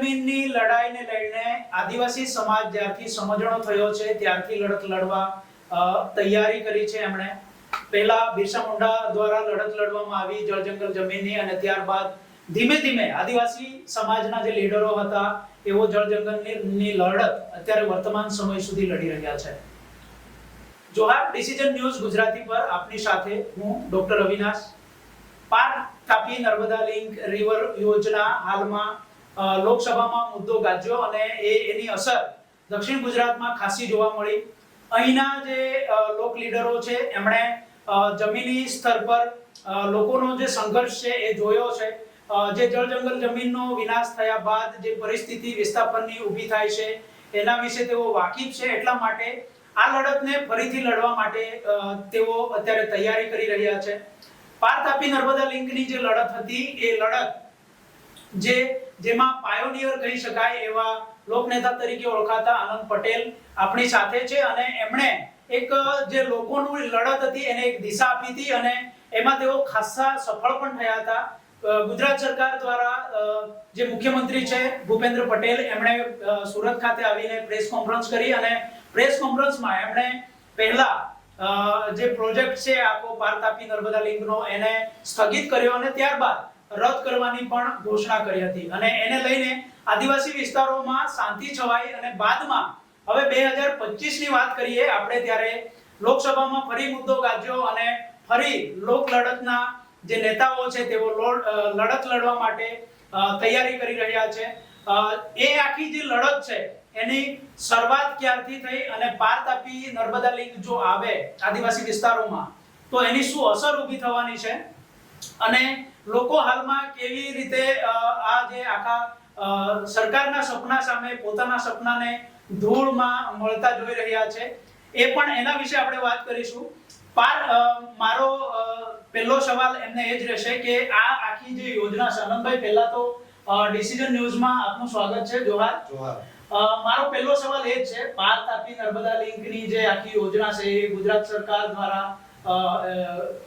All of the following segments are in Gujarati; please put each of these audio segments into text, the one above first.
જમીનની લડાઈને લઈને આદિવાસી સમાજ જ્યારથી સમજણો થયો છે, ત્યારથી લડત લડવા તૈયારી કરી છે એમણે. પહેલા બિરસા મુંડા દ્વારા લડત લડવામાં આવી, જળ જંગલ જમીનની અને ત્યારબાદ ધીમે ધીમે આદિવાસી સમાજના જે લીડરો હતા એવો જળ જંગલની લડત અત્યારે વર્તમાન સમય સુધી લડી રહ્યા છે. જોહાર ડિસિઝન ન્યૂઝ ગુજરાતી પર આપની સાથે હું ડોક્ટર અવિનાશ. પાર તાપી નર્મદા લિંક રિવર યોજના હાલમાં લોકસભામાં મુદ્દો ગાજ્યો અને એ એની અસર દક્ષિણ ગુજરાતમાં ખાસી જોવા મળી. અહીંના જે લોક લીડરો છે, એમણે જમીની સ્તર પર લોકોનો જે સંઘર્ષ છે એ જોયો છે. જે જળ જંગલ જમીનનો વિનાશ થયા બાદ જે પરિસ્થિતિ વિસ્થાપનની ઊભી થાય છે, એના વિશે તેઓ વાકેફ છે એટલા માટે આ લડતને ફરીથી લડવા માટે તેઓ અત્યારે તૈયારી કરી રહ્યા છે. પાર તાપી નર્મદા લિંકની જે લડત હતી, એ લડત જે જેમાં પાયોનિયર કહી શકાય એવા લોકનેતા તરીકે ઓળખાતા આનંદ પટેલ આપણી સાથે છે અને એમણે એક જે લોકોનું લડત હતી એને એક દિશા આપી હતી અને એમાં તેઓ ખાસ્સા સફળ પણ થયા હતા. ગુજરાત સરકાર દ્વારા જે મુખ્યમંત્રી છે ભૂપેન્દ્ર પટેલ એમણે સુરત ખાતે આવીને પ્રેસ કોન્ફરન્સ કરી અને પ્રેસ કોન્ફરન્સમાં એમણે પહેલા જે પ્રોજેક્ટ છે આખો પાર તાપી નર્મદા લિંકનો એને સ્થગિત કર્યો અને ત્યારબાદ રદ કરવાની પણ ઘોષણા કરી હતી. અને એને લઈને આદિવાસી વિસ્તારોમાં શાંતિ છવાઈ અને બાદમાં હવે બે હજારની વાત કરીએ, આપણે ત્યારે લોકસભામાં ફરી મુદ્દો ગાજ્યો અને ફરી લોક લડતના જે નેતાઓ છે તેઓ લડત લડવા માટે તૈયારી કરી રહ્યા છે. એ આખી જે લડત છે એની શરૂઆત ક્યારથી થઈ અને પાર તાપી નર્મદા લિંક જો આવે આદિવાસી વિસ્તારોમાં, તો એની શું અસર ઊભી થવાની છે? અને લોકો હાલમાં કેવી રીતે આ જે આખા સરકારના સપના સામે પોતાના સપનાને ધૂળમાં મળતા જોઈ રહ્યા છે એ પણ એના વિશે આપણે વાત કરીશું. પાર મારો પહેલો સવાલ એમને એ જ રહેશે કે આ આખી જે યોજના સાનંદભાઈ પહેલા તો ડિસિઝન ન્યૂઝમાં આપનું સ્વાગત છે જોહાર. જોહાર. મારો પહેલો સવાલ એ જ છે પાર તાપી નર્મદા લિંકની જે આખી યોજના છે એ ગુજરાત સરકાર દ્વારા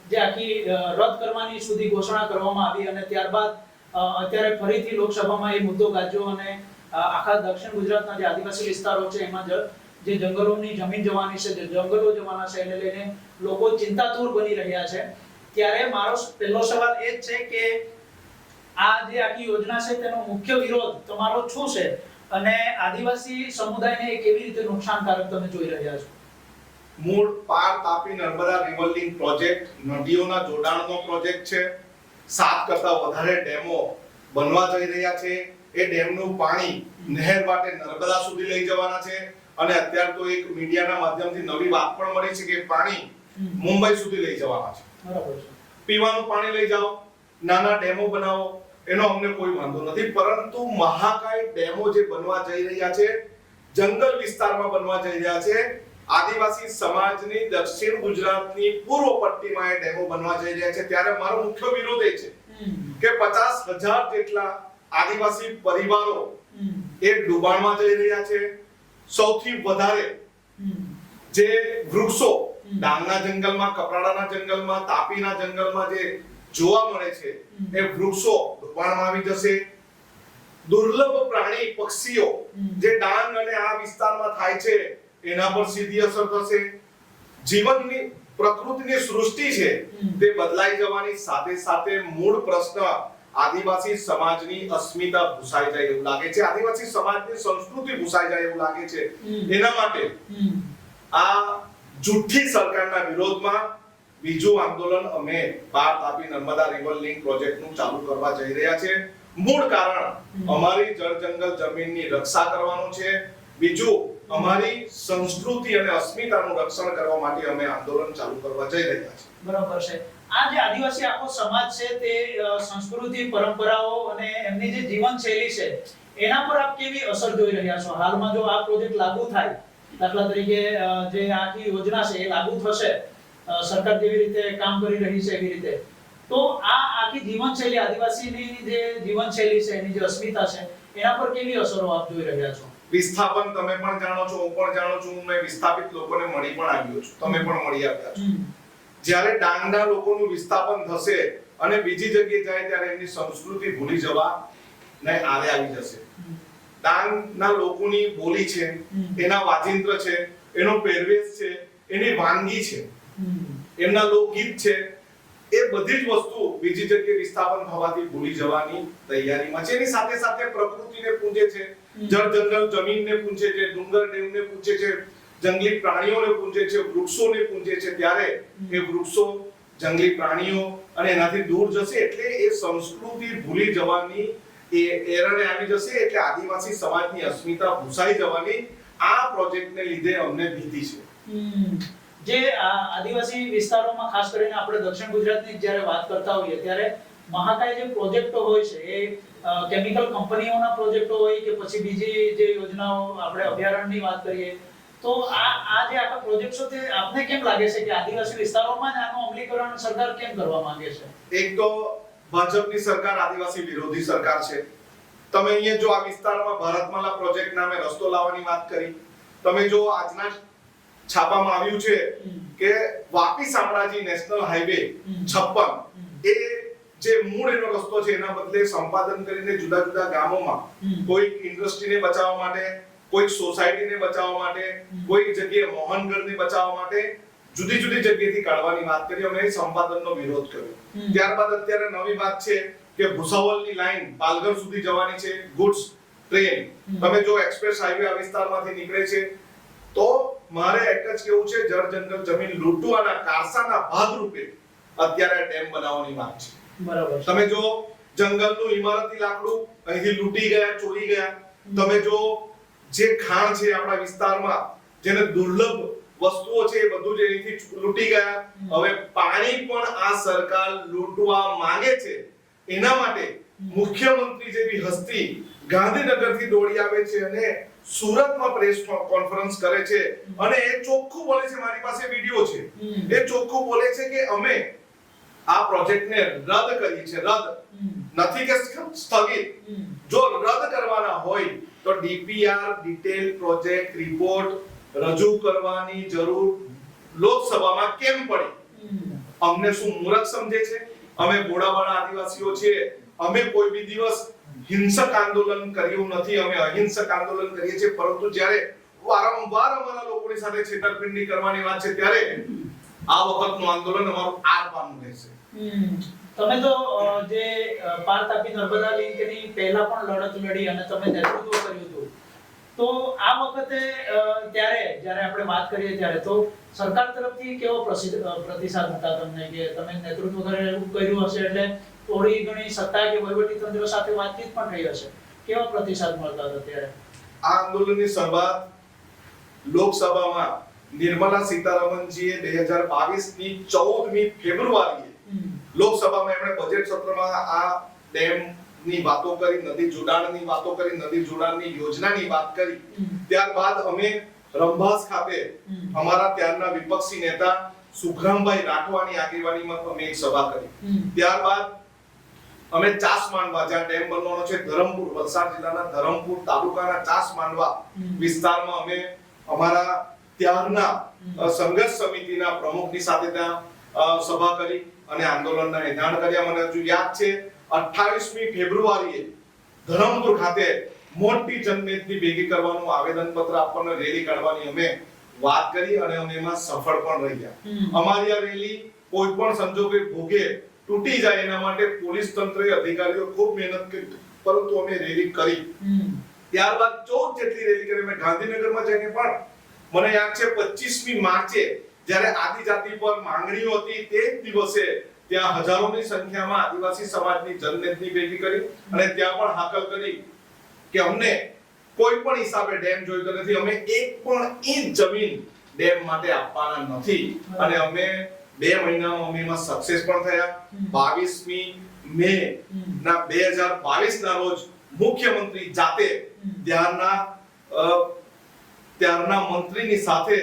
જે આખી રદ કરવાની સુધી ઘોષણા કરવામાં આવી અને ત્યારબાદ અત્યારે ફરીથી લોકસભામાં એ મુદ્દો ગાજ્યો અને આખા દક્ષિણ ગુજરાતના જે આદિવાસી વિસ્તારો છે, એમાં જ- જંગલોની જમીન જવાની છે, જે જંગલો જવાના છે, એને લઈને લોકો ચિંતાતુર બની રહ્યા છે. ત્યારે મારો પહેલો સવાલ એ જ છે કે આ જે આખી યોજના છે, તેનો મુખ્ય વિરોધ તમારો શું છે? અને આદિવાસી સમુદાયને કેવી રીતે નુકસાનકારક તમે જોઈ રહ્યા છો? મૂળ Par Tapi Narmada river link project નદીઓના જોડાણનો પ્રોજેક્ટ છે. સાત કરતા વધારે ડેમો બનવા જઈ રહ્યા છે. એ ડેમનું પાણી નહેર માટે નર્મદા સુધી લઈ જવાના છે અને અત્યારે તો એક મીડિયાના માધ્યમથી નવી વાત પણ મળી છે કે પાણી મુંબઈ સુધી લઈ જવાના છે. પીવાનું પાણી લઈ જાઓ નાના ડેમો બનાવો એનો અમને કોઈ વાંધો નથી. પરંતુ મહાકાય ડેમો જે બનવા જઈ રહ્યા છે જંગલ વિસ્તારમાં બનવા જઈ રહ્યા છે આદિવાસી સમાજની દક્ષિણ ગુજરાતની પૂર્વ પટ્ટીમાં એ ડેમો બનવા જઈ રહ્યા છે. ત્યારે મારો મુખ્ય વિરોધ એ છે કે પચાસ હજાર જેટલા આદિવાસી પરિવારો એ ડુબાણમાં જઈ રહ્યા છે. સૌથી વધારે જે વૃક્ષો ડાંગના જંગલમાં કપરાડાના જંગલમાં તાપીના જંગલમાં જે જોવા મળે છે એ વૃક્ષો ડુબાણમાં આવી જશે. દુર્લભ પ્રાણી પક્ષીઓ જે ડાંગ અને આ વિસ્તારમાં થાય છે એના પર સીધી અસર થશે. જીવનની પ્રકૃતિની સૃષ્ટિ છે તે બદલાઈ જવાની સાથે સાથે મૂળ પ્રશ્ન આદિવાસી સમાજની અસ્મિતા ભૂસાઈ જાય એવું લાગે છે. આદિવાસી સમાજની સંસ્કૃતિ ભૂસાઈ જાય એવું લાગે છે. એના માટે આ જુઠ્ઠી સરકારના વિરોધમાં બીજું આંદોલન અમે પાર તાપી નર્મદા રિવર લિંક પ્રોજેક્ટનું ચાલુ કરવા જઈ રહ્યા છે. મૂળ કારણ અમારી જળ જંગલ જમીનની રક્ષા કરવાનું છે. બીજું અમારી સંસ્કૃતિ અને અસ્મિતાનું રક્ષણ કરવા માટે અમે આંદોલન ચાલુ કરવા જઈ રહ્યા છીએ. બરાબર છે. આ જે આદિવાસી આખો સમાજ છે તે સંસ્કૃતિ, પરંપરાઓ અને એમની જે જીવનશૈલી છે, એના પર આપ કેવી અસર જોઈ રહ્યા છો? હાલમાં જો આ પ્રોજેક્ટ લાગુ થાય, દાખલા તરીકે જે આખી યોજના છે એ લાગુ થશે સરકાર જેવી રીતે કામ કરી રહી છે, એવી રીતે. તો આ આખી જીવનશૈલી આદિવાસીની જે જીવનશૈલી છે, એની જે અસ્મિતા છે, એના પર કેવી અસરો આપ જોઈ રહ્યા છો? વિસ્થાપન તમે પણ જાણો છો હું પણ જાણું છું મેં વિસ્થાપિત લોકોને મળી પણ આવ્યો છું. તમે પણ મળી આવ્યા છો. જ્યારે ડાંગના લોકોનું વિસ્થાપન થશે અને બીજી જગ્યાએ જાય ત્યારે એમની સંસ્કૃતિ ભૂલી જવા ને આરે આવી જશે. ડાંગના લોકોની બોલી છે એના વાજિંત્ર છે એનો પહેરવેશ છે એની વાનગી છે. એમના લોકગીત છે એ બધી જ વસ્તુ બીજી જગ્યાએ વિસ્થાપન થવાથી ભૂલી જવાની તૈયારીમાં છે. એની સાથે સાથે પ્રકૃતિને પૂંજે છે જળ જંગલ જમીનને પૂંજે છે ડુંગર ડેવને પૂંજે છે જંગલી પ્રાણીઓને પૂંજે છે વૃક્ષોને પૂંજે છે. ત્યારે એ વૃક્ષો જંગલી પ્રાણીઓ અને એનાથી દૂર જશે એટલે એ સંસ્કૃતિ ભૂલી જવાની એ એરણે આવી જશે એટલે આદિવાસી સમાજની અસ્મિતા ભૂસાઈ જવાની આ પ્રોજેક્ટને લીધે અમને ભીતિ છે. જે આદિવાસી વિસ્તારોમાં ખાસ કરીને આપણે દક્ષિણ ગુજરાતની જ્યારે વાત કરતા હોઈએ, ત્યારે મહાકાય જે પ્રોજેક્ટો હોય છે, એ કેમિકલ કંપનીઓના પ્રોજેક્ટો હોય કે પછી બીજી જે યોજનાઓ આપણે અભયારણ્યની વાત કરીએ, તો આ આ જે આખા પ્રોજેક્ટ્સો તે આપને કેમ લાગે છે કે આદિવાસી વિસ્તારોમાં જ આનું અમલીકરણ સરકાર કેમ કરવા માંગે છે? એક તો ભાજપની સરકાર આદિવાસી વિરોધી સરકાર છે. તમે અહીંયા જો આ વિસ્તારમાં ભારતમાલા પ્રોજેક્ટ નામે રસ્તો લાવવાની વાત કરી, તમે જો આજના છાપામાં આવ્યું છે કે વાપી શામળાજી નેશનલ હાઈવે છપ્પન એ જે મૂળ એનો રસ્તો છે એના બદલે સંપાદન કરીને જુદા જુદા ગામોમાં કોઈ કોઈક ઇન્ડસ્ટ્રીને બચાવવા માટે કોઈક સોસાયટીને બચાવવા માટે કોઈ જગ્યાએ મોહનગઢને બચાવવા માટે જુદી જુદી જગ્યાએથી કાઢવાની વાત કરી અમે સંપાદનનો વિરોધ કર્યો. ત્યારબાદ અત્યારે નવી વાત છે કે ભુસાવલની લાઈન પાલઘર સુધી જવાની છે ગુડ્સ ટ્રેન. તમે જો એક્સપ્રેસ હાઈવે આ વિસ્તારમાંથી નીકળે છે તો મારે એક જ કેવું છે જળ જંગલ જમીન લૂંટવાના કારસાના ભાગરૂપે અત્યારે ડેમ બનાવવાની માંગ છે. બરાબર તમે જો જંગલનું ઇમારતી લાકડું અહીંથી લૂંટી ગયા ચોરી ગયા તમે જો જે ખાણ છે આપણા વિસ્તારમાં જેને દુર્લભ વસ્તુઓ છે એ બધું જ અહીંથી લૂંટી ગયા. હવે પાણી પણ આ સરકાર લૂંટવા માંગે છે એના માટે મુખ્યમંત્રી જેવી હસ્તી ગાંધીનગરથી દોડી આવે છે અને સુરતમાં પ્રેસ કોન્ફરન્સ કરે છે. અને એ ચોખ્ખું બોલે છે મારી પાસે વિડિયો છે. એ ચોખ્ખું બોલે છે કે અમે આ પ્રોજેક્ટને રદ કરી છે રદ. નથી કે સ્થગિત. જો રદ કરવાના હોય તો ડીપીઆર ડિટેલ પ્રોજેક્ટ રિપોર્ટ રજૂ કરવાની જરૂર લોકસભામાં કેમ પડી? અમને શું મૂરખ સમજે છે? અમે બોડાવાળા આદિવાસીઓ છીએ. અમે કોઈ બી દિવસ હિંસક આંદોલન કર્યું નથી, અમે અહિંસક આંદોલન કરીએ છીએ. પરંતુ જ્યારે વારંવાર અમારા લોકોની સાથે છેતરપિંડી કરવાની વાત છે, ત્યારે આ વખતનું આંદોલન અમારું આર પારનું રહેશે. તમે તો જે પાર્થ આપી નર્મદા લિંકની પહેલા પણ લડત લડી અને તમે નેતૃત્વ કર્યું હતું. તો આ વખતે ત્યારે જ્યારે આપણે વાત કરીએ ત્યારે તો સરકાર તરફથી કેવો પ્રતિસાદ હતા તમને કે તમે નેતૃત્વ કર્યું હશે એટલે થોડી ઘણી સત્તા કે વહીવટી તંત્ર સાથે વાતચીત પણ થઈ હશે કેવો પ્રતિસાદ મળતા હતા ત્યારે આ આંદોલનની શરૂઆત લોકસભામાં નિર્મલા સીતારામનજીએ બે હજાર બાવીસની ચૌદમી ફેબ્રુઆરીએ. લોકસભામાં એમણે બજેટ સત્રમાં આ ડેમની વાતો કરી નદી જોડાણની વાતો કરી નદી જોડાણની યોજનાની વાત કરી. ત્યારબાદ અમે રંભાસ ખાતે અમારા ત્યારના વિપક્ષી નેતા સુખરામભાઈ રાઠવાની આગેવાનીમાં અમે એક સભા કરી. ત્યારબાદ અમે ચાસ માંડવા જ્યાં ડેમ બનવાનો છે ધરમપુર વલસાડ જિલ્લાના ધરમપુર તાલુકાના ચાસ માંડવા વિસ્તારમાં અમે અમારા ત્યારના સંઘર્ષ સમિતિના પ્રમુખની સાથે ત્યાં સભા કરી અને આંદોલનના એધાણ કર્યા. મને હજુ યાદ છે 28મી ફેબ્રુઆરીએ ધરમપુર ખાતે મોટી જનમેદની ભેગી કરવાનું આવેદનપત્ર આપવાનું રેલી કાઢવાની અમે વાત કરી અને અમે એમાં સફળ પણ રહ્યા. અમારી આ રેલી કોઈ પણ સંજોગે ભોગે તૂટી જાય એના માટે પોલીસ તંત્રએ અધિકારીઓ ખૂબ મહેનત કરી પરંતુ અમે રેલી કરી. ત્યારબાદ ચૌદ જેટલી રેલી કરી. મેં ગાંધીનગરમાં જઈને પણ મને યાદ છે 25મી માર્ચે જ્યારે આદિજાતિ પર માંગણીઓ હતી તે જ દિવસે ત્યાં હજારોની સંખ્યામાં આદિવાસી સમાજની જનમેદની ભેગી કરી અને ત્યાં પણ હાકલ કરી કે અમને કોઈ પણ હિસાબે ડેમ જોઈતો નથી અમે એક પણ ઇંચ જમીન ડેમ માટે આપવાના નથી. અને અમે બે મહિનામાં અમે એમાં સક્સેસ પણ થયા. 22મી મે. ના 2022 ના રોજ મુખ્યમંત્રી જાતે ત્યારના ત્યારના મંત્રીની સાથે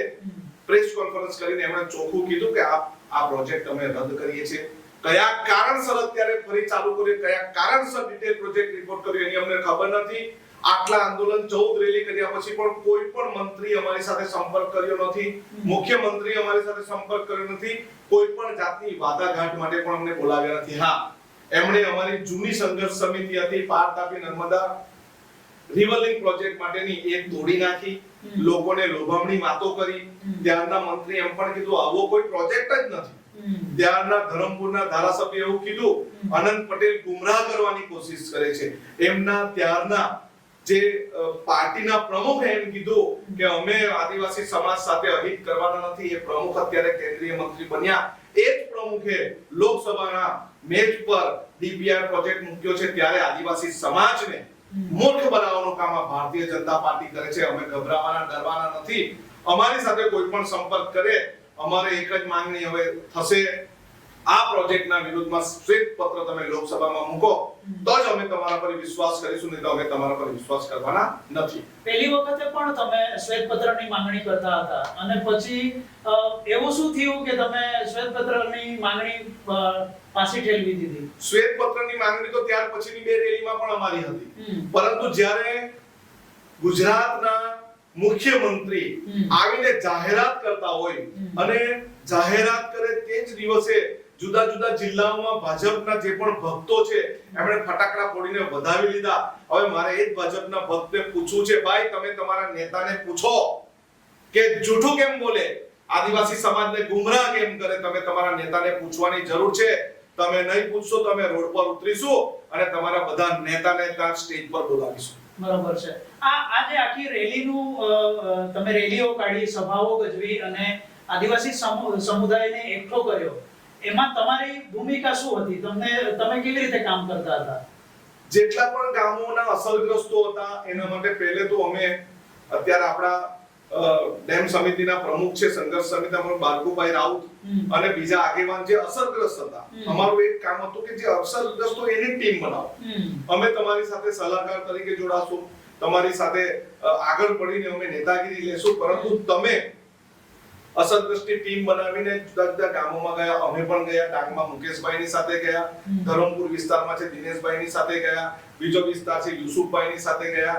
પ્રેસ કોન્ફરન્સ કરીને એમણે ચોખ્ખું કીધું કે આ આ પ્રોજેક્ટ અમે રદ કરીએ છીએ. કયા કારણસર અત્યારે ફરી ચાલુ કર્યું કયા કારણસર ડિટેલ પ્રોજેક્ટ રિપોર્ટ કર્યો એની અમને ખબર નથી. આટલા આંદોલન ચૌદ રેલી કર્યા પછી પણ કોઈ પણ મંત્રી અમારી સાથે સંપર્ક કર્યો નથી. મુખ્યમંત્રી અમારી સાથે સંપર્ક કર્યો નથી. કોઈ પણ જાતની વાદાઘાટ માટે પણ અમને બોલાવ્યા નથી. હા એમણે અમારી જૂની સંઘર્ષ સમિતિ હતી પાર તાપી નર્મદા. રિવરલિંગ પ્રોજેક્ટ માટેની એક દોડી નાખી. લોકોને લોભામણી વાતો કરી. ત્યારના મંત્રી એમ પણ કીધું આવો કોઈ પ્રોજેક્ટ જ નથી. ત્યારના ધરમપુરના ધારાસભ્ય એવું કીધું અનંત પટેલ ગુમરાહ કરવાની કોશિશ કરે છે. એમના ત્યારના જે પાર્ટીના પ્રમુખે એમ કીધું કે અમે આદિવાસી સમાજ સાથે અહિત કરવાના નથી એ પ્રમુખ અત્યારે કેન્દ્રીય મંત્રી બન્યા. એ જ પ્રમુખે લોકસભાના મેચ પર ડીપીઆર પ્રોજેક્ટ મૂક્યો છે ત્યારે આદિવાસી સમાજને. મૂર્ખ બનાવવાનું કામ આ ભારતીય જનતા પાર્ટી કરે છે. અમે ગભરાવાના ડરવાના નથી. અમારી સાથે કોઈ પણ સંપર્ક કરે અમારે એક જ માંગણી હવે થશે. આ પ્રોજેક્ટના વિરુદ્ધમાં શ્વેત પત્ર તમે લોકસભામાં મૂકો તો જ અમે તમારા પર વિશ્વાસ કરીશું નહીં તો અમે તમારા પર વિશ્વાસ કરવાના નથી. પહેલી વખતે પણ તમે શ્વેતપત્રની માંગણી કરતા હતા. અને પછી એવું શું થયું કે તમે શ્વેતપત્રની માંગણી પાછી ઠેલવી દીધી? શ્વેત પત્રની માંગણી તો ત્યાર પછીની બે રેલીમાં પણ અમારી હતી. પરંતુ જ્યારે ગુજરાતના મુખ્યમંત્રી આવીને જાહેરાત કરતા હોય અને જાહેરાત કરે તે જ દિવસે જુદા જુદા જિલ્લાઓમાં ભાજપના જે પણ ભક્તો છે એમણે ફટાકડા ફોડીને વધાવી લીધા. હવે મારે એ જ ભાજપના ભક્તને પૂછવું છે ભાઈ તમે તમારા નેતાને પૂછો કે જૂઠું કેમ બોલે? આદિવાસી સમાજને ગુમરાહ કેમ કરે? તમે તમારા નેતાને પૂછવાની જરૂર છે. તમે નહીં પૂછશો તો અમે રોડ પર ઉતરીશું અને તમારા બધા નેતાને ત્યાં સ્ટેજ પર બોલાવીશું. બરાબર છે. આ આજે આખી રેલીનું તમે રેલીઓ કાઢી સભાઓ ગજવી અને આદિવાસી સમુ- સમુદાયને એકઠો કર્યો. એમાં તમારી ભૂમિકા શું હતી? તમને તમે કેવી રીતે કામ કરતા હતા? જેટલા પણ ગામોના અસરગ્રસ્તો હતા એના માટે પહેલે તો અમે અત્યારે આપણા ડેમ સમિતિના પ્રમુખ છે સંઘર્ષ સમિતિના બારકુભાઈ રાઉત અને બીજા આગેવાન જે અસરગ્રસ્ત હતા. અમારું એક કામ હતું કે જે અસરગ્રસ્ત એની ટીમ બનાવો. અમે તમારી સાથે સલાહકાર તરીકે જોડાશું. તમારી સાથે આગળ પડીને અમે નેતાગીરી લેશું. પરંતુ તમે અસરગ્રસ્તની ટીમ બનાવીને જુદા જુદા ગામોમાં ગયા. અમે પણ ગયા ડાંગમાં મુકેશભાઈની સાથે ગયા ધરમપુર વિસ્તારમાં છે દિનેશભાઈની સાથે ગયા બીજો વિસ્તાર છે યુસુફભાઈની સાથે ગયા.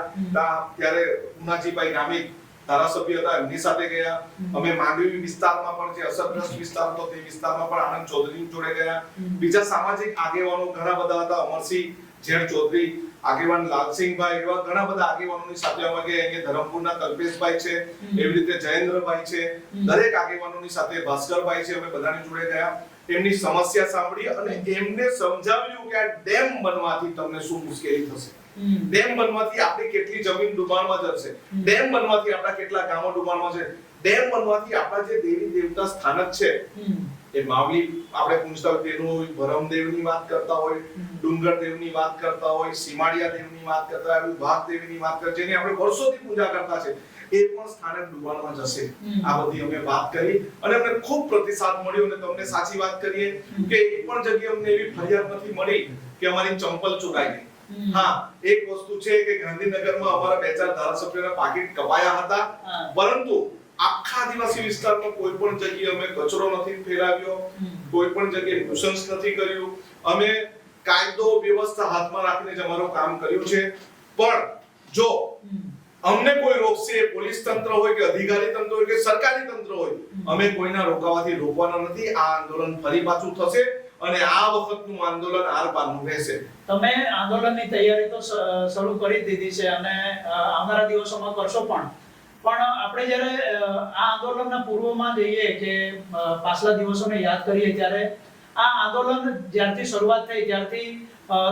ત્યારે ઉનાજીભાઈ ગામિત ધારાસભ્ય હતા એમની સાથે ગયા. અમે માંડવી વિસ્તારમાં પણ જે અસરગ્રસ્ત વિસ્તાર હતો તે વિસ્તારમાં પણ આનંદ ચૌધરી જોડે ગયા. બીજા સામાજિક આગેવાનો ઘણા બધા હતા. અમરસિંહ ઝેર ચૌધરી આગેવાન લાલસિંહભાઈ એવા ઘણા બધા આગેવાનોની સાથે અમે ગયા અહીંયા ધરમપુરના કલ્પેશભાઈ છે એવી રીતે જયેન્દ્રભાઈ છે દરેક આગેવાનોની સાથે ભાસ્કરભાઈ છે અમે બધાની જોડે ગયા એમની સમસ્યા સાંભળી અને એમને સમજાવ્યું કે આ ડેમ બનવાથી તમને શું મુશ્કેલી થશે. ડેમ બનવાથી આપણી કેટલી જમીન ડુબાણમાં જશે. ડેમ બનવાથી આપણા કેટલા ગામો ડુબાણમાં છે ડેમ બનવાથી આપણા જે દેવી દેવતા સ્થાનક છે. એ માવલી આપણે હોય તેનું ભરમદેવની વાત કરતા હોય. ડુંગર દેવની વાત કરતા હોય સીમાડિયા દેવની વાત કરતા હોય ભાગ દેવીની વાત કરતા જેની આપણે વર્ષોથી પૂજા કરતા છે એ પણ સ્થાનક ડુબાણમાં જશે. આ બધી અમે વાત કરી અને અમને ખૂબ પ્રતિસાદ મળ્યો અને તમને સાચી વાત કરીએ કે એક પણ જગ્યાએ અમને એવી ફરિયાદ નથી મળી કે અમારી ચંપલ ચોરાઈ ગઈ. હા એક વસ્તુ છે કે ગાંધીનગરમાં અમારા બે ચાર ધારાસભ્યોના પાકીટ કપાયા હતા. પરંતુ આખા આદિવાસી વિસ્તારમાં કોઈ પણ જગ્યાએ અમે કચરો નથી ફેલાવ્યો કોઈ પણ જગ્યાએ નુસન્સ નથી કર્યું. અમે કાયદો વ્યવસ્થા હાથમાં રાખીને જ અમારું કામ કર્યું છે. પણ જો અમને કોઈ રોકશે પોલીસ તંત્ર હોય કે અધિકારી તંત્ર હોય કે સરકારી તંત્ર હોય અમે કોઈના રોકાવાથી રોકવાના નથી. આ આંદોલન ફરી પાછું થશે અને આ વખતનું આંદોલન આર પારનું રહેશે. તમે આંદોલનની તૈયારી તો શરૂ કરી દીધી છે અને આવનારા દિવસોમાં કરશો પણ. પણ આપણે જ્યારે આ આંદોલનના પૂર્વમાં જઈએ કે પાછલા દિવસોને યાદ કરીએ ત્યારે આ આંદોલન જ્યારથી શરૂઆત થઈ ત્યારથી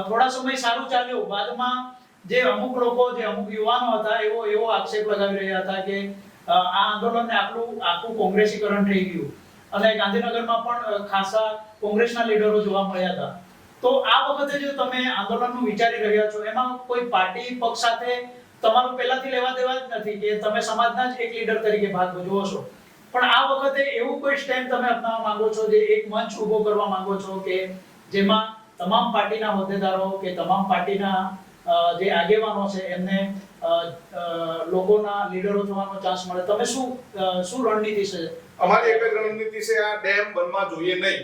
થોડા સમય સારું ચાલ્યું. બાદમાં જે અમુક લોકો, જે અમુક યુવાનો હતા, એવો એવો આક્ષેપ લગાવી રહ્યા હતા કે આ આંદોલનને આટલું, આખું કોંગ્રેસીકરણ થઈ ગયું. અને ગાંધીનગરમાં પણ ખાસા કોંગ્રેસના લીડરો જોવા મળ્યા હતા. તો આ વખતે જો તમે આંદોલનનું વિચારી રહ્યા છો, એમાં કોઈ પાર્ટી પક્ષ સાથે તમારું પહેલાથી લેવા દેવા જ નથી કે તમે સમાજના જ એક લીડર તરીકે ભાગ ભજવો છો. પણ આ વખતે એવું કોઈ સ્ટેન્ડ તમે અપનાવવા માંગો છો જે એક મંચ ઊભો કરવા માંગો છો કે જેમાં તમામ પાર્ટીના હોદ્દેદારો કે તમામ પાર્ટીના જે આગેવાનો છે એમને લોકોના લીડરો થવાનો ચાન્સ મળે. તમે શું શું રણનીતિ છે? અમારી એક જ રણનીતિ છે આ ડેમ બનવા જોઈએ નહીં.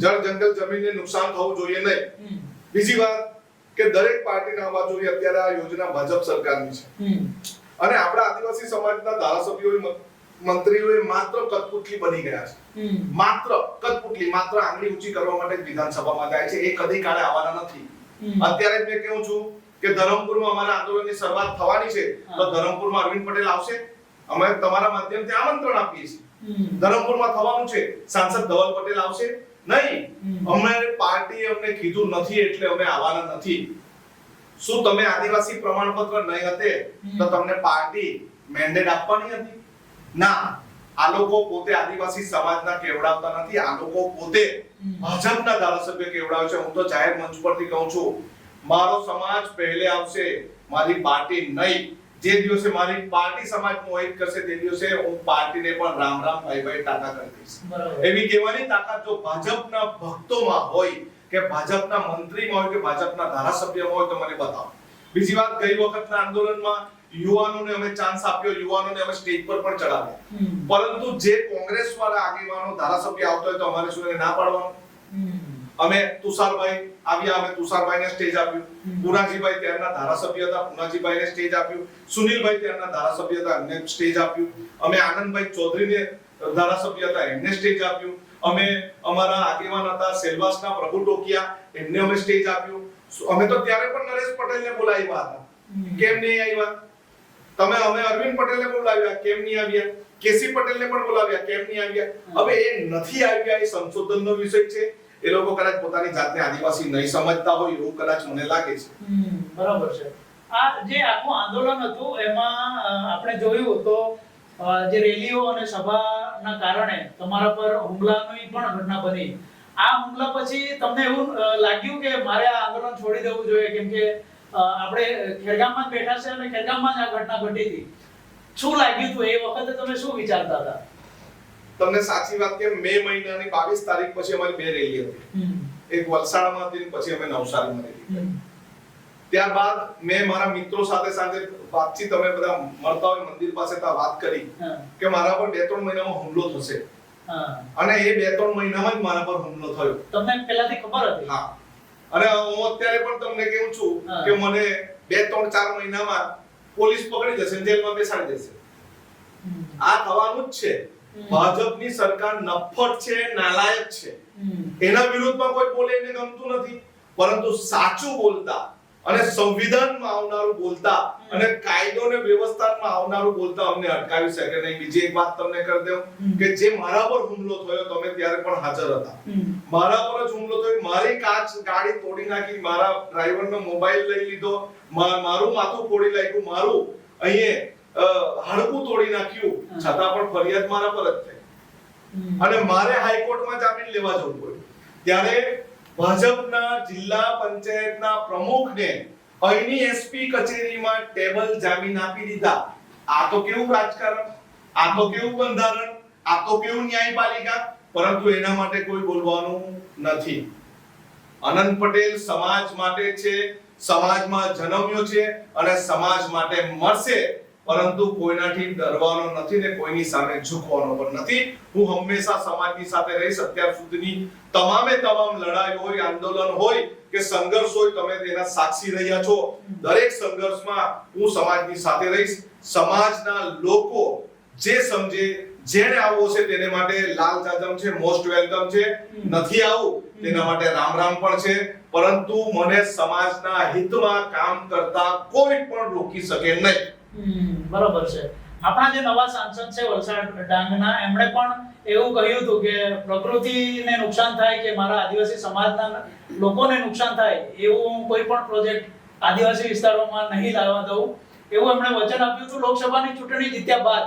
જળ જંગલ જમીનને નુકસાન થવું જોઈએ નહીં. બીજી વાત કે દરેક પાર્ટીના જોઈએ અત્યારે આ યોજના ભાજપ સરકારની છે. અને આપણા આદિવાસી સમાજના ધારાસભ્યો મ- મંત્રીઓએ માત્ર કઠપુતલી બની ગયા છે. માત્ર કઠપુતલી માત્ર આંગળી ઊંચી કરવા માટે વિધાનસભામાં જાય છે. એ કદી કાળે આવવાના નથી. અત્યારે જ મેં કહું છું કે ધરમપુરમાં અમારા આંદોલનની શરૂઆત થવાની છે તો. ધરમપુરમાં અરવિંદ પટેલ આવશે. અમે તમારા માધ્યમથી આમંત્રણ આપીએ છીએ. ધરમપુરમાં થવાનું છે. સાંસદ ધવલ પટેલ આવશે. નહીં. અમારે પાર્ટીએ અમને કીધું નથી એટલે અમે આવવાના નથી. શું તમે આદિવાસી પ્રમાણપત્ર નહીં હતે તો તમને પાર્ટી મેન્ડેટ આપવાની હતી? ના. આ લોકો પોતે આદિવાસી સમાજના કેવડાવતા નથી. આ લોકો પોતે. ભાજપના ધારાસભ્ય કેવડાવે છે. હું તો જાહેર મંચ પરથી કહું છું મારો સમાજ પહેલે આવશે મારી પાર્ટી નહીં. જે દિવસે મારી પાર્ટી સમાજ મોહિત કરશે તે દિવસે હું પાર્ટીને પણ રામ રામ ભાઈ ભાઈ ટાટા કરી દઈશ. એવી કહેવાની તાકાત જો ભાજપના ભક્તોમાં હોય કે ભાજપના મંત્રીમાં હોય કે ભાજપના ધારાસભ્યમાં હોય તો મને બતાવો. બીજી વાત ગઈ વખતના આંદોલનમાં યુવાનોને અમે ચાન્સ આપ્યો યુવાનોને અમે સ્ટેજ પર પણ ચડાવ્યા. પરંતુ જે કોંગ્રેસ વાળા આગેવાનો ધારાસભ્ય આવતો હોય તો અમારે શું ના પાડવાનું. અમે તુષારભાઈ આવ્યા અમે તુષારભાઈને સ્ટેજ આપ્યું. પુનાજીભાઈ ત્યારના ધારાસભ્ય હતા પુનાજીભાઈને સ્ટેજ આપ્યું. સુનિલભાઈ ત્યારના ધારાસભ્ય હતા એમને સ્ટેજ આપ્યું. અમે આનંદભાઈ ચૌધરીને ધારાસભ્ય હતા એમને સ્ટેજ આપ્યું. અમે અમારા આગેવાન હતા સેલવાસના પ્રભુ ટોકિયા એમને અમે સ્ટેજ આપ્યું. અમે તો ત્યારે પણ નરેશ પટેલને બોલાવ્યા હતા. કેમ નહીં આવ્યા? તમે અમે અરવિંદ પટેલને બોલાવ્યા. કેમ નહીં આવ્યા? કેસી પટેલને પણ બોલાવ્યા. કેમ નહીં આવ્યા? હવે એ નથી આવ્યા એ સંશોધનનો વિષય છે. એ લોકો કદાચ પોતાની જાતને આદિવાસી નહીં સમજતા હોય એવું કદાચ મને લાગે છે. બરાબર છે. આ જે આખું આંદોલન હતું, એમાં આપણે જોયું તો જે રેલીઓ અને સભાના કારણે તમારા પર હુમલાની પણ ઘટના બની. આ હુમલા પછી તમને એવું લાગ્યું કે મારે આ આંદોલન છોડી દેવું જોઈએ, કેમ કે આપણે ખેરગામમાં બેઠા છે અને ખેરગામમાં જ આ ઘટના ઘટી હતી? શું લાગ્યું હતું એ વખતે તમે શું વિચારતા હતા? તમને સાચી વાત કે મે મહિનાની 22 તારીખ પછી અમારી બે રેલી હતી. એક વલસાડમાં હતી અને પછી અમે નવસારીમાં રેલી ત્યારબાદ મેં મારા મિત્રો સાથે સાથે વાતચીત અમે બધા મળતા હોય મંદિર પાસે ત્યાં વાત કરી કે મારા પર બે ત્રણ મહિનામાં હુમલો થશે. અને એ બે ત્રણ મહિનામાં જ મારા પર હુમલો થયો. તમને પહેલાથી ખબર હતી? હા. અને હું અત્યારે પણ તમને કહું છું કે મને બે ત્રણ ચાર મહિનામાં પોલીસ પકડી જશે જેલમાં બેસાડી દેશે. આ થવાનું જ છે. ભાજપની સરકાર નફ્ફટ છે, નાલાયક છે. એના વિરુદ્ધમાં કોઈ બોલે એને ગમતું નથી. પરંતુ સાચું બોલતા અને સંવિધાનમાં આવનારું બોલતા અને કાયદો ને વ્યવસ્થામાં આવનારું બોલતા અમને અટકાવી શકે નહીં. બીજી એક વાત તમને કરી દઉં કે જે મારા પર હુમલો થયો, તમે ત્યારે પણ હાજર હતા. મારા પર જ હુમલો થયો. મારી કાચ ગાડી તોડી નાખી, મારા ડ્રાઈવરનો મોબાઈલ લઈ લીધો મારું માથું ફોડી નાખ્યું, મારું અહીંયા હાડકું તોડી નાખ્યું. છતાં પણ ફરિયાદ મારા પર જ થઈ. અને મારે હાઈકોર્ટમાં જામીન લેવા જવું પડ્યું. ત્યારે ભાજપના જિલ્લા પંચાયતના પ્રમુખને અહીંની એસપી કચેરીમાં ટેબલ જામીન આપી દીધા. આ તો કેવું રાજકારણ? આ તો કેવું બંધારણ? આ તો કેવું ન્યાયપાલિકા? પરંતુ એના માટે કોઈ બોલવાનું નથી. અનંત પટેલ સમાજ માટે છે સમાજમાં જન્મ્યો છે અને સમાજ માટે મરશે પરંતુ કોઈનાથી ડરવાનો નથી ને કોઈની સામે ઝૂકવાનો પણ નથી. હું હંમેશા સમાજની સાથે રહીશ. અત્યાર સુધીની તમામે તમામ લડાઈ હોય, આંદોલન હોય કે સંઘર્ષ હોય, તમે તેના સાક્ષી રહ્યા છો. દરેક સંઘર્ષમાં હું સમાજની સાથે રહીશ. સમાજના લોકો જે સમજે જેને આવવો છે તેને માટે લાલ જાજમ છે મોસ્ટ વેલકમ છે. નથી આવું, તેના માટે રામ રામ પણ છે. પરંતુ મને સમાજના હિતમાં કામ કરતા કોઈ પણ રોકી શકે નહીં. બરોબર છે. આપણા જે નવા સાંસદ છે વલસાડ ડાંગના એમણે પણ એવું કહ્યું હતું કે પ્રકૃતિને નુકસાન થાય કે મારા આદિવાસી સમાજના લોકોને નુકસાન થાય એવું હું કોઈ પણ પ્રોજેક્ટ આદિવાસી વિસ્તારોમાં નહીં લાવવા દઉં. એવું એમણે વચન આપ્યું હતું લોકસભાની ચૂંટણી જીત્યા બાદ.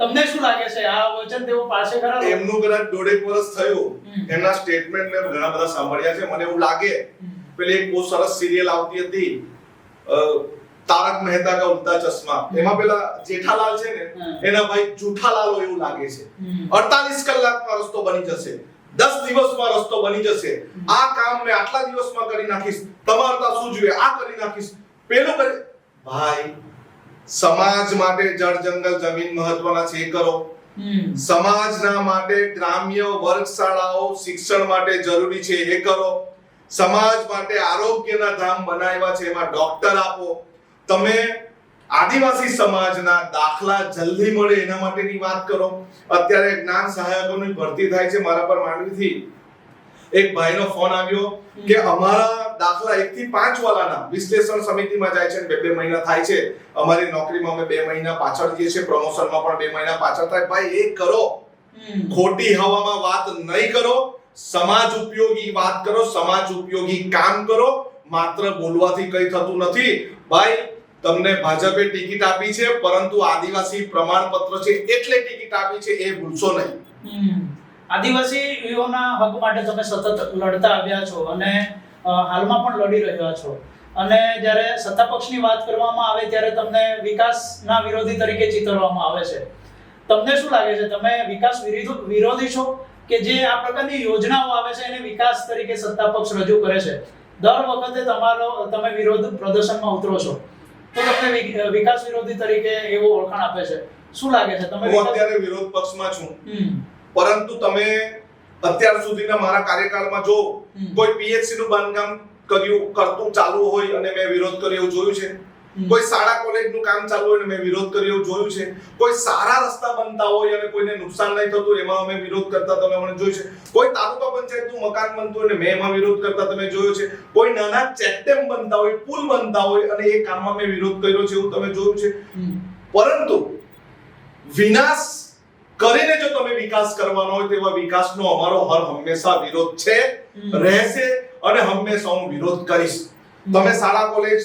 તમને શું લાગે છે? આ વચન તેઓ પાસે ખરા એમનું કદાચ દોઢેક વર્ષ થયું. એમના સ્ટેટમેન્ટ મેં ઘણા બધા સાંભળ્યા છે. મને એવું લાગે. પેલી એક બહુ સરસ સિરિયલ આવતી હતી. તારક મહેતા કા ઉલ્ટા ચશ્મા. એમાં પેલા જેઠાલાલ છે ને એના ભાઈ જૂઠાલાલ એવું લાગે છે. 48 કલાકમાં રસ્તો બની જશે. 10 દિવસમાં રસ્તો બની જશે. આ કામ મેં આટલા દિવસમાં કરી નાખીશ. તમારે તો શું જોઈએ આ કરી નાખીશ. પેલું કરી ભાઈ સમાજ માટે જળ જંગલ જમીન મહત્વના છે એ કરો. સમાજના માટે ગ્રામ્ય વર્ગશાળાઓ શિક્ષણ માટે જરૂરી છે એ કરો. સમાજ માટે આરોગ્યના ધામ બનાવ્યા છે એમાં ડોક્ટર આપો. તમે આદિવાસી સમાજના દાખલા જલ્દી મળે એના માટેની વાત કરો. અત્યારે જ્ઞાન સહાયકોની ભરતી થાય છે મારા પર માંડવીથી એક ભાઈનો ફોન આવ્યો કે અમારા દાખલા એક થી પાંચ વાળાના વિશ્લેષણ સમિતિમાં જાય છે બે બે મહિના થાય છે. અમારી નોકરીમાં અમે બે મહિના પાછળ જઈએ છીએ પ્રમોશનમાં પણ બે મહિના પાછળ થાય. ભાઈ એ કરો. ખોટી હવામાં વાત નહીં કરો. સમાજ ઉપયોગી વાત કરો સમાજ ઉપયોગી કામ કરો. માત્ર બોલવાથી કઈ થતું નથી. ભાઈ તમને ભાજપે ટિકિટ આપી છે, પરંતુ આદિવાસી પ્રમાણપત્ર છે, એટલે ટિકિટ આપી છે, એ ભૂલશો નહીં. આદિવાસીઓના હક માટે તમે સતત લડતા આવ્યા છો અને હાલમાં પણ લડી રહ્યા છો. અને જ્યારે સત્તા પક્ષની વાત કરવામાં આવે ત્યારે તમને વિકાસના વિરોધી તરીકે ચિતરવામાં આવે છે. તમને શું લાગે છે? તમે વિકાસ વિરોધ- છો કે જે આ પ્રકારની યોજનાઓ આવે છે એને વિકાસ તરીકે સત્તા પક્ષ રજૂ કરે છે? દર વખતે તમારો, તમે વિરોધ પ્રદર્શનમાં ઉતરો છો. તો તમને વિકાસ વિરોધી તરીકે એવું ઓળખાણ આપે છે. શું લાગે છે? તમે હું અત્યારે વિરોધ પક્ષમાં છું. પરંતુ તમે અત્યાર સુધીના મારા કાર્યકાળમાં જો કોઈ પીએચસી નું બાંધકામ કર્યું કરતું ચાલુ હોય અને મેં વિરોધ કર્યો એવું જોયું છે. કોઈ શાળા કોલેજનું કામ ચાલુ હોય મેં વિરોધ કર્યો એવું જોયું છે. કોઈ સારા રસ્તા બનતા હોય અને કોઈને નુકસાન નહીં થતું એમાં અમે વિરોધ કરતા તમે મને જોયું છે. કોઈ તાલુકા પંચાયતનું મકાન બનતું હોય મેં એમાં વિરોધ કરતા તમે જોયો છે. કોઈ નાના ચેકડેમ બનતા હોય પુલ બનતા હોય અને એ કામમાં મેં વિરોધ કર્યો છે એવું તમે જોયું છે. પરંતુ વિનાશ કરીને જો તમે વિકાસ કરવાનો હોય તેવા વિકાસનો અમારો હર હંમેશા વિરોધ છે રહેશે અને હંમેશા હું વિરોધ કરીશ. તમે શાળા કોલેજ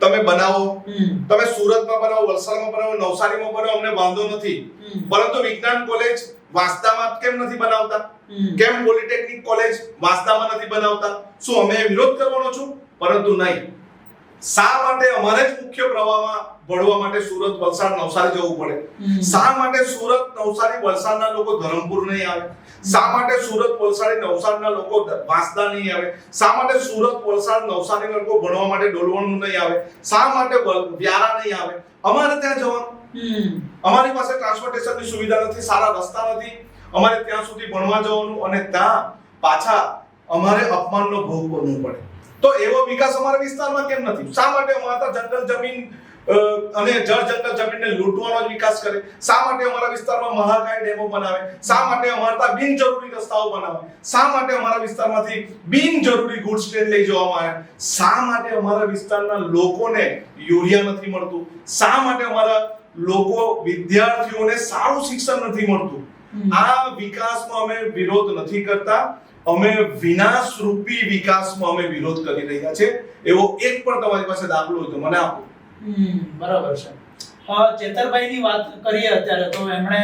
તમે બનાવો. તમે સુરતમાં બનાવો વલસાડમાં બનાવો નવસારીમાં બનાવો અમને વાંધો નથી. પરંતુ વિજ્ઞાન કોલેજ વાંસદામાં કેમ નથી બનાવતા? કેમ પોલિટેકનિક કોલેજ વાંસદામાં નથી બનાવતા? શું અમે વિરોધ કરવાનો છું? પરંતુ નહીં. શા માટે અમારે જ મુખ્ય પ્રવાહમાં ભળવા માટે સુરત વલસાડ નવસારી જવું પડે? શા માટે સુરત નવસારી વલસાડના લોકો ધરમપુર નહીં આવે? શા માટે સુરત વલસાડી નવસારીના લોકો વાંસદા નહીં આવે? શા માટે સુરત વલસાડ નવસારીના લોકો ભણવા માટે ડોલવણનું નહીં આવે? શા માટે વ્યારા નહીં આવે? અમારે ત્યાં જવાનું. અમારી પાસે ટ્રાન્સપોર્ટેશનની સુવિધા નથી સારા રસ્તા નથી. અમારે ત્યાં સુધી ભણવા જવાનું અને ત્યાં પાછા અમારે અપમાનનો ભોગ બનવું પડે. તો એવો વિકાસ અમારા વિસ્તારમાં કેમ નથી? શા માટે અમારા જંગલ જમીન અને જળ જંગલ જમીનને લૂંટવાનો જ વિકાસ કરે? શા માટે અમારા વિસ્તારમાં મહાકાય ડેમો બનાવે? શા માટે અમારા બિનજરૂરી રસ્તાઓ બનાવે? શા માટે અમારા વિસ્તારમાંથી બિનજરૂરી ગુડ્સ ટ્રેન લઈ જવામાં આવે શા માટે અમારા વિસ્તારના લોકોને યુરિયા નથી મળતું? શા માટે અમારા લોકો વિદ્યાર્થીઓને સારું શિક્ષણ નથી મળતું? આ વિકાસમાં અમે વિરોધ નથી કરતા. અમે વિનાશ રૂપી વિકાસમાં અમે વિરોધ કરી રહ્યા છે. એવો એક પણ તમારી પાસે દાખલો હોય તો મને આપો. બરાબર છે. ચેતરભાઈની વાત કરીએ અત્યારે, તો એમણે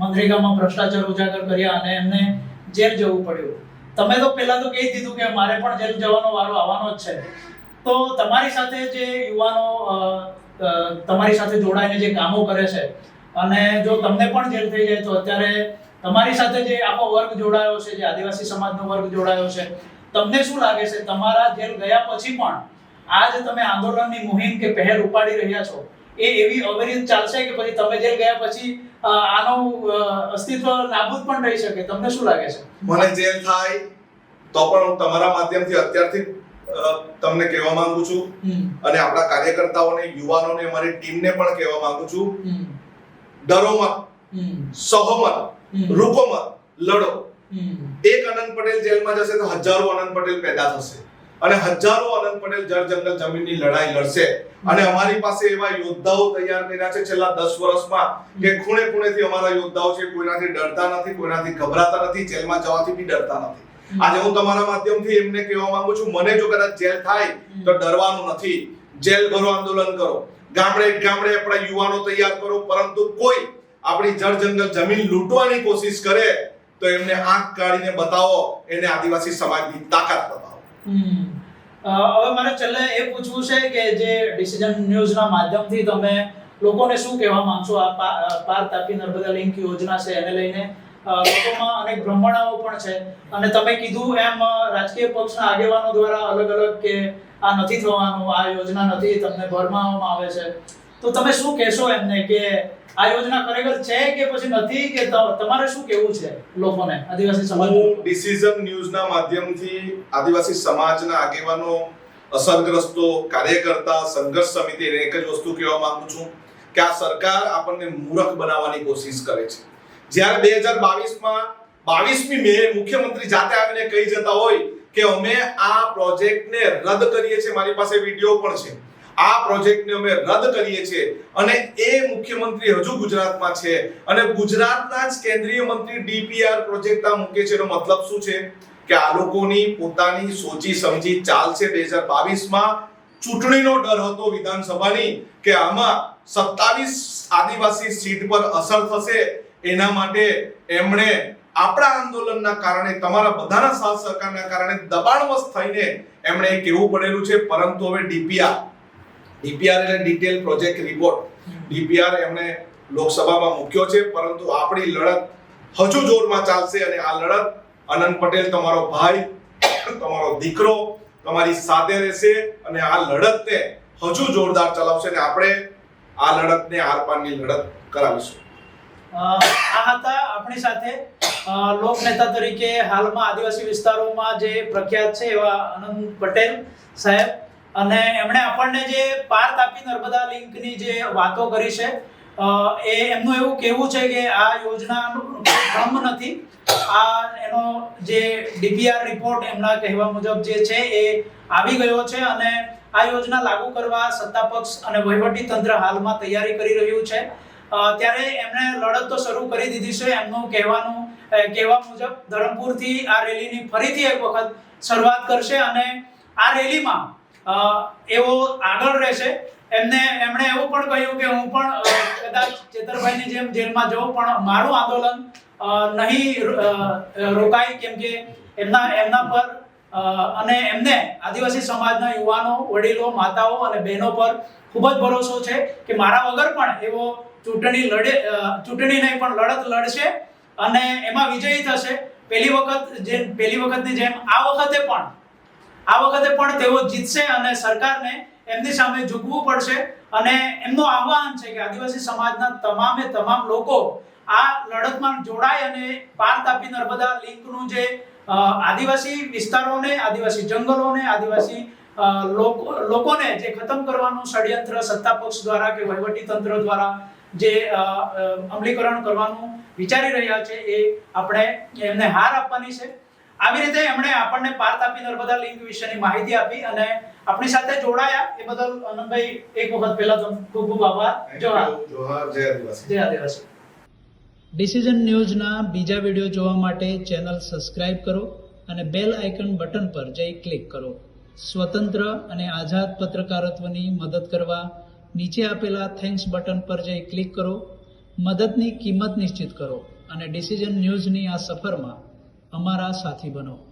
મનરેગામાં ભ્રષ્ટાચાર ઉજાગર કર્યા અને એમને જેલ જવું પડ્યું. તમે તો પહેલા તો કહી દીધું કે મારે પણ જેલ જવાનો વારો આવવાનો જ છે. તો તમારી સાથે જે યુવાનો તમારી સાથે જોડાઈને જે કામો કરે છે, અને જો તમને પણ જેલ થઈ જાય તો અત્યારે તમારી સાથે જે આખો વર્ગ જોડાયો છે જે આદિવાસી સમાજનો વર્ગ જોડાયો છે તમને શું લાગે છે? તમારા જેલ ગયા પછી પણ આ જે તમે આંદોલનની મુહિમ કે પહેલ ઉપાડી રહ્યા છો એ એવી અવિરત ચાલશે કે પછી તમે જેલ ગયા પછી આનો અસ્તિત્વ નાબૂદ પણ રહી શકે? તમને શું લાગે છે? મને જેલ થાય તો પણ હું તમારા માધ્યમથી અત્યારથી તમને કહેવા માંગુ છું. અને આપણા કાર્યકર્તાઓને યુવાનોને અમારી ટીમને પણ કહેવા માંગુ છું. ડરો મત સહો મત રૂકો મત લડો. એક અનંત પટેલ જેલમાં જશે તો હજારો અનંત પટેલ પેદા થશે. અને હજારો અનંત પટેલ જળ જંગલ જમીનની લડાઈ લડશે. અને અમારી પાસે એવા યોદ્ધાઓ તૈયાર કર્યા છે છેલ્લા દસ વર્ષમાં કે ખૂણે ખૂણેથી અમારા યોદ્ધાઓ છે કોઈનાથી ડરતા નથી કોઈનાથી ગભરાતા નથી જેલમાં જવાથી બી ડરતા નથી. આજે હું તમારા માધ્યમથી એમને કહેવા માંગુ છું મને જો કદાચ જેલ થાય તો ડરવાનું નથી. જેલ ભરો આંદોલન કરો. ગામડે ગામડે આપણા યુવાનો તૈયાર કરો પરંતુ કોઈ આપણી જળ જંગલ જમીન લૂંટવાની કોશિશ કરે, તો એમને આંખ કાઢીને બતાવો, એને આદિવાસી સમાજની તાકાત બતાવો. હવે મારે છેલ્લે એ પૂછવું છે કે જે ડિસિઝન ન્યૂઝના માધ્યમથી તમે લોકોને શું કહેવા માંગશો? આ પાર તાપી નર્મદા લિંક યોજના છે, એને લઈને લોકોમાં અનેક ભ્રમણાઓ પણ છે. અને તમે કીધું એમ રાજકીય પક્ષના આગેવાનો દ્વારા અલગ અલગ કે આ નથી થવાનું, આ યોજના નથી, તમને ભરમાવવામાં આવે છે. તો તમે શું કહેશો એમને કે આ યોજના ખરેખર છે કે પછી નથી કે તમારે શું કેવું છે લોકોને આદિવાસી સમાજ? ડિસિઝન ન્યૂઝના માધ્યમથી આદિવાસી સમાજના આગેવાનો, અસરગ્રસ્તો, કાર્યકર્તા, સંઘર્ષ સમિતિ એક જ વસ્તુ કહેવા માંગુ છું કે આ સરકાર આપણને મૂર્ખ બનાવવાની કોશિશ કરે છે. જ્યારે બે હજાર બાવીસમાં, બાવીસમી મે મુખ્યમંત્રી જાતે આવીને કહી જતા હોય કે અમે આ પ્રોજેક્ટને રદ કરીએ છીએ, મારી પાસે વીડિયો પણ છે. આ પ્રોજેક્ટને અમે રદ કરીએ છીએ. અને એ મુખ્યમંત્રી હજુ ગુજરાતમાં છે. અને ગુજરાતના જ કેન્દ્રીય મંત્રી ડીપીઆર પ્રોજેક્ટ આ મૂકે છે. એનો મતલબ શું છે? કે આ લોકોની પોતાની સોચી સમજી ચાલ છે બે હજાર બાવીસમાં ચૂંટણીનો ડર હતો વિધાનસભાની કે આમાં સત્તાવીસ આદિવાસી સીટ પર અસર થશે. એના માટે એમણે આપણા આંદોલનના કારણે, તમારા બધાના સાથ સહકારના કારણે દબાણવશ થઈને એમણે કહેવું પડેલું છે. પરંતુ હવે ડીપીઆર ડીપીઆર એટલે ડિટેલ પ્રોજેક્ટ રિપોર્ટ ડીપીઆર એમણે લોકસભામાં મૂક્યો છે, પરંતુ આપણી લડત હજુ જોરમાં ચાલશે અને આ લડત અનંત પટેલ, તમારો ભાઈ, તમારો દીકરો તમારી સાથે રહેશે અને આ લડતને હજુ જોરદાર ચલાવશે અને આપણે આ લડતને આરપારની લડત કરાવીશું. આ હતા આપણી સાથે લોક નેતા તરીકે હાલમાં આદિવાસી વિસ્તારોમાં જે પ્રખ્યાત છે એવા અનંત પટેલ સાહેબ. અને એમણે આપણને જે પાર તાપી નર્મદા લિંકની જે વાતો કરી છે એ એમનું એવું કહેવું છે કે આ યોજનાનું ભ્રમ નથી. આ એનો જે ડીપીઆર રિપોર્ટ એમના કહેવા મુજબ જે છે એ આવી ગયો છે અને આ યોજના લાગુ કરવા સત્તા પક્ષ અને વહીવટી તંત્ર હાલમાં તૈયારી કરી રહ્યું છે. ત્યારે એમણે લડત તો શરૂ કરી દીધી છે એમનું કહેવાનું કહેવા મુજબ ધરમપુરથી આ રેલીની ફરીથી એક વખત શરૂઆત કરશે અને આ રેલીમાં એવો આગળ રહેશે. એમને, એમણે એવું પણ કહ્યું કે હું પણ કદાચ ચેતરભાઈની જેમ જેલમાં જાઉં, પણ મારું આંદોલન નહીં રોકાય કેમ કે એમના એમના પર અને એમને આદિવાસી સમાજના યુવાનો, વડીલો, માતાઓ અને બહેનો પર ખૂબ જ ભરોસો છે કે મારા વગર પણ એવો ચૂંટણી લડે ચૂંટણી નહીં, પણ લડત લડશે અને એમાં વિજયી થશે. પહેલી વખત જે, પહેલી વખતની જેમ આ વખતે પણ આ વખતે પણ તેઓ જીતશે અને સરકારને એમની સામે ઝૂકવું પડશે અને એમનું આહવાન છે કે આદિવાસી સમાજના તમામે તમામ લોકો આ લડતમાં જોડાય અને પાર તાપી નર્મદા લિંકનું જે આદિવાસી વિસ્તારોને, આદિવાસી જંગલોને, આદિવાસી લોકોને જે ખતમ કરવાનું ષડયંત્ર સત્તા પક્ષ દ્વારા કે વહીવટી તંત્ર દ્વારા જે અમલીકરણ કરવાનું વિચારી રહ્યા છે એ આપણે એમને હાર આપવાની છે. આવી રીતે એમણે આપણને પાર્થ આપી નર્મદા લિંક વિશેની માહિતી આપી અને આપણી સાથે જોડાયા એ બદલ આનંદભાઈ એક વખત પહેલા તો ખૂબ ખૂબ આભાર. જોહાર જોહાર જય આદિવાસી. જય આદિવાસી. ડિસિઝન ન્યૂઝના બીજા વીડિયો જોવા માટે ચેનલ સબસ્ક્રાઇબ કરો અને બેલ આઇકન બટન પર જઈ ક્લિક કરો. સ્વતંત્ર અને આઝાદ પત્રકારત્વની મદદ કરવા નીચે આપેલા થેન્ક્સ બટન પર જઈ ક્લિક કરો. મદદની કિંમત નિશ્ચિત કરો અને ડિસિઝન ન્યૂઝની આ સફરમાં અમારા સાથી બનો.